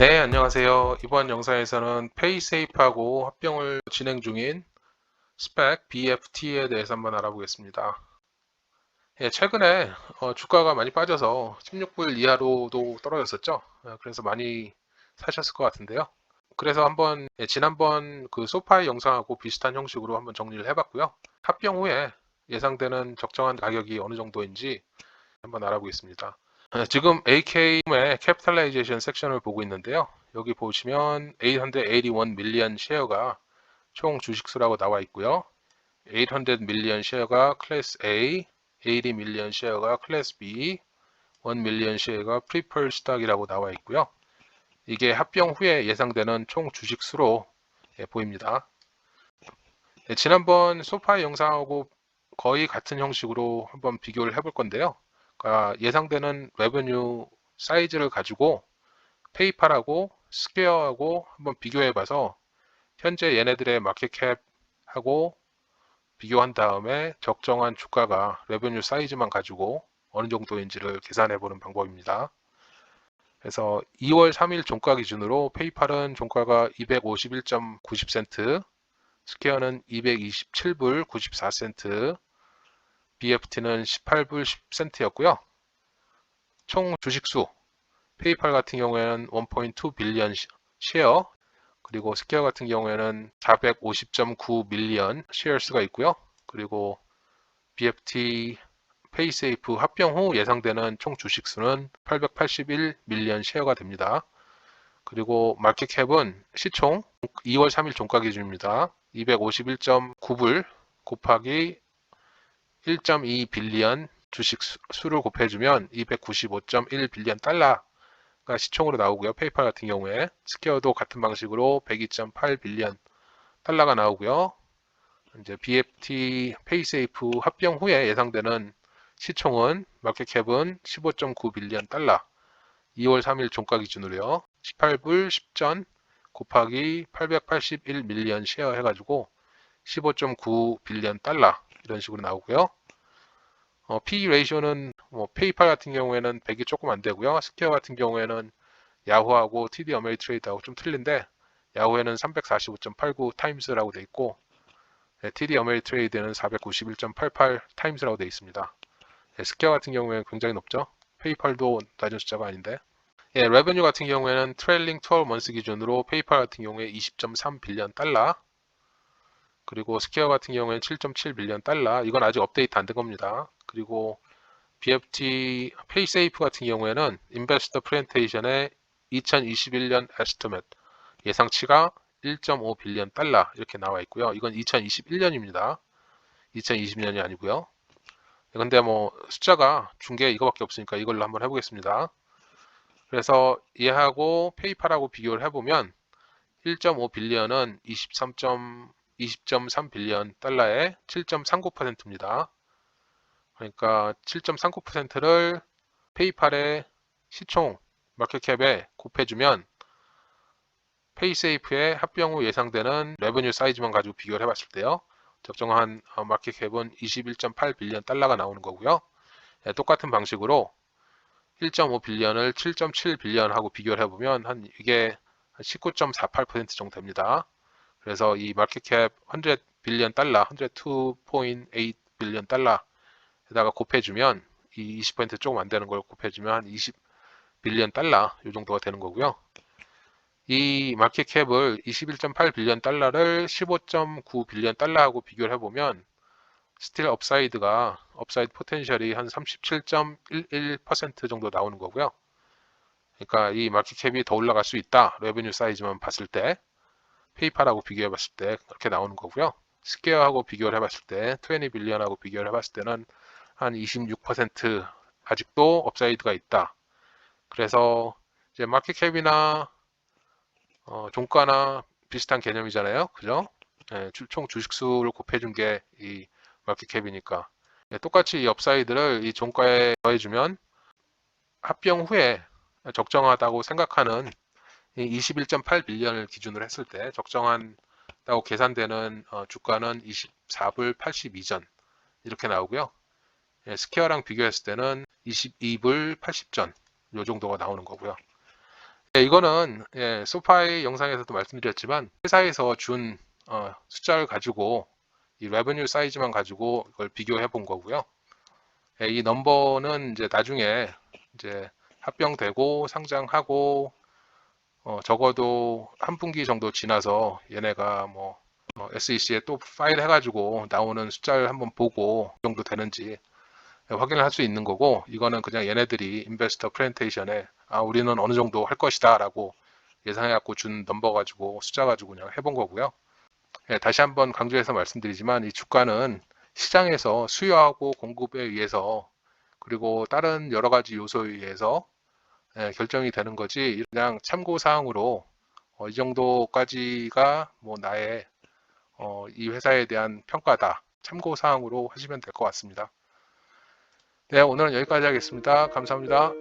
네, 안녕하세요. 이번 영상에서는 페이세이프하고 합병을 진행 중인 스펙 BFT에 대해서 한번 알아보겠습니다. 예, 최근에 어, 주가가 많이 빠져서 16불 이하로도 떨어졌었죠. 어, 그래서 많이 사셨을 것 같은데요. 그래서 한번 예, 지난번 그 소파의 영상하고 비슷한 형식으로 한번 정리를 해봤고요. 합병 후에 예상되는 적정한 가격이 어느 정도인지 한번 알아보겠습니다. 네, 지금 AK의 캐피탈라이제이션 섹션을 보고 있는데요. 여기 보시면 881 밀리언 쉐어가 총 주식수라고 나와 있고요. 800 밀리언 쉐어가 클래스 A, 80 밀리언 쉐어가 클래스 B, 1 밀리언 쉐어가 프리펄 스탁이라고 나와 있고요. 이게 합병 후에 예상되는 총 주식수로 예, 보입니다. 네, 지난번 소파 영상하고 거의 같은 형식으로 한번 비교를 해볼 건데요. 그러니까 예상되는 레버뉴 사이즈를 가지고 페이팔하고 스퀘어하고 한번 비교해 봐서 현재 얘네들의 마켓캡하고 비교한 다음에 적정한 주가가 레버뉴 사이즈만 가지고 어느 정도인지를 계산해 보는 방법입니다. 그래서 2월 3일 종가 기준으로 페이팔은 종가가 251.90센트, 스퀘어는 227불 94센트, BFT는 18불 10센트였고요. 총 주식수 페이팔 같은 경우에는 1.2 빌리언 쉐어 그리고 스퀘어 같은 경우에는 450.9 밀리언 쉐어스가 있고요. 그리고 BFT 페이세이프 합병 후 예상되는 총 주식수는 881 밀리언 쉐어가 됩니다. 그리고 마켓캡은 시총 2월 3일 종가 기준입니다. 251.9불 곱하기 1.2 빌리언 주식 수- 수를 곱해주면 295.1 빌리언 달러가 시총으로 나오고요. 페이팔 같은 경우에 스퀘어도 같은 방식으로 102.8 빌리언 달러가 나오고요. 이제 BFT 페이세이프 합병 후에 예상되는 시총은 마켓캡은 15.9 빌리언 달러 2월 3일 종가 기준으로요. 18불 10전 곱하기 881 밀리언 쉐어 해가지고 15.9 빌리언 달러 이런 식으로 나오고요. 어, P 레이쇼는 뭐 페이팔 같은 경우에는 100이 조금 안 되고요. 스퀘어 같은 경우에는 야후하고 TD 어메리트레이드하고 좀 틀린데 야후에는 345.89 타임스라고 돼 있고 네, TD 어메리트레이드는 491.88 타임스라고 돼 있습니다. 네, 스퀘어 같은 경우에는 굉장히 높죠. 페이팔도 낮은 숫자가 아닌데 예, 레베뉴 같은 경우에는 트레일링 12 먼스 기준으로 페이팔 같은 경우에 20.3 빌리언 달러 그리고 스퀘어 같은 경우에는 7.7 빌리언 달러. 이건 아직 업데이트 안 된 겁니다. 그리고 BFT 페이세이프 같은 경우에는 인베스터 프렌테이션의 2021년 에스티메트 예상치가 1.5 빌리언 달러 이렇게 나와 있고요. 이건 2021년입니다. 2020년이 아니고요. 근데 뭐 숫자가 중계 이거밖에 없으니까 이걸로 한번 해보겠습니다. 그래서 얘하고 페이팔하고 비교를 해보면 1.5 빌리언은 23. 20.3 빌리언 달러의 7.39%입니다. 그러니까 7.39%를 페이팔의 시총 마켓캡에 곱해주면 페이세이프의 합병 후 예상되는 레버뉴 사이즈만 가지고 비교를 해봤을 때요. 적정한 어, 마켓캡은 21.8 빌리언 달러가 나오는 거고요. 예, 똑같은 방식으로 1.5 빌리언을 7.7 빌리언하고 비교를 해보면 한 이게 19.48% 정도 됩니다. 그래서 이 마켓캡 100 빌리언 달러, 102.8 빌리언 달러에다가 곱해주면 이 20% 조금 안 되는 걸 곱해주면 한 20 빌리언 달러 이 정도가 되는 거고요. 이 마켓캡을 21.8 빌리언 달러를 15.9 빌리언 달러하고 비교를 해보면 스틸 업사이드가 업사이드 포텐셜이 한 37.11% 정도 나오는 거고요. 그러니까 이 마켓캡이 더 올라갈 수 있다. 레베뉴 사이즈만 봤을 때 페이팔하고 비교해 봤을 때 그렇게 나오는 거고요. 스퀘어하고 비교를 해봤을 때 20 빌리언하고 비교를 해봤을 때는 한 26% 아직도 업사이드가 있다. 그래서 이제 마켓캡이나 어, 종가나 비슷한 개념이잖아요. 그죠? 예, 주- 총 주식수를 곱해준 게 이 마켓캡이니까 예, 똑같이 이 업사이드를 이 종가에 더해주면 합병 후에 적정하다고 생각하는 이 21.8 빌리언을 기준으로 했을 때 적정한다고 계산되는 어, 주가는 24불 82전 이렇게 나오고요. 예, 스퀘어랑 비교했을 때는 22불 80전 요 정도가 나오는 거고요. 예, 이거는 예, 소파이 영상에서도 말씀드렸지만 회사에서 준 어, 숫자를 가지고 이 레버뉴 사이즈만 가지고 이걸 비교해 본 거고요. 예, 이 넘버는 이제 나중에 이제 합병되고 상장하고 어, 적어도 한 분기 정도 지나서 얘네가 뭐 어, SEC에 또 파일 해가지고 나오는 숫자를 한번 보고 이 정도 되는지 확인을 할 수 있는 거고 이거는 그냥 얘네들이 인베스터 프레젠테이션에 아 우리는 어느 정도 할 것이다 라고 예상해갖고 준 넘버 가지고 숫자 가지고 그냥 해본 거고요. 예, 다시 한번 강조해서 말씀드리지만 이 주가는 시장에서 수요하고 공급에 의해서 그리고 다른 여러 가지 요소에 의해서 예, 결정이 되는 거지 그냥 참고 사항으로 어, 이 정도까지가 뭐 나의 어, 이 회사에 대한 평가다 참고 사항으로 하시면 될 것 같습니다. 네, 오늘은 여기까지 하겠습니다. 감사합니다.